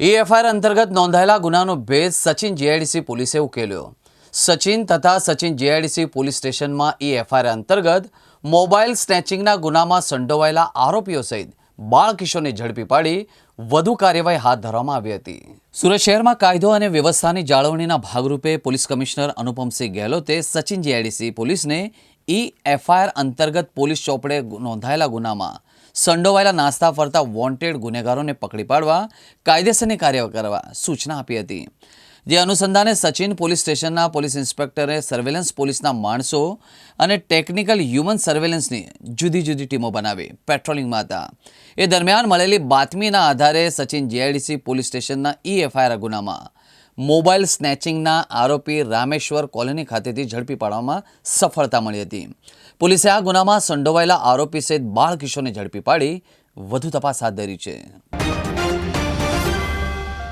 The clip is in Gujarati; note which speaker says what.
Speaker 1: એ એફઆઈઆર અંતર્ગત નોંધાયેલા ગુનાનો ભેદ સચિન જીઆઈડીસી પોલીસે ઉકેલ્યો. સચિન તથા સચિન જીઆઈડીસી પોલીસ સ્ટેશનમાં એ એફઆઈઆર અંતર્ગત મોબાઈલ સ્નેચિંગના ગુનામાં સંડોવાયેલા આરોપીઓ સહિત બાળકિશોરને ઝડપી પાડી વધુ કાર્યવાહી હાથ ધરવામાં આવી હતી. સુરત શહેરમાં કાયદો અને વ્યવસ્થાની જાળવણીના ભાગરૂપે પોલીસ કમિશનર અનુપમસિંહ ગેહલોતે સચિન જીઆઈડીસી પોલીસને ઈ એફઆઈઆર અંતર્ગત પોલીસ ચોપડે નોંધાયેલા ગુનામાં સંડોવાયેલા નાસ્તા ફરતા વોન્ટેડ ગુનેગારોને પકડી પાડવા, કાયદેસરની કાર્યવાહી કરવા સૂચના આપી હતી. જે અનુસંધાને સચિન પોલીસ સ્ટેશનના પોલીસ ઇન્સ્પેક્ટરે સર્વેલન્સ પોલીસના માણસો અને ટેકનિકલ હ્યુમન સર્વેલન્સની જુદી જુદી ટીમો બનાવી પેટ્રોલિંગમાં હતા એ દરમિયાન મળેલી બાતમીના આધારે સચિન જીઆઈડીસી પોલીસ સ્ટેશનના ઈ એફઆઈઆર ગુનામાં મોબાઈલ સ્નેચિંગના આરોપી રામેશ્વર કોલોની ખાતેથી ઝડપી પાડવામાં સફળતા મળી હતી. પોલીસે આ ગુનામાં સંડોવાયેલા આરોપી સહિત બાળ કિશોરને ઝડપી પાડી વધુ તપાસ હાથ ધરી છે.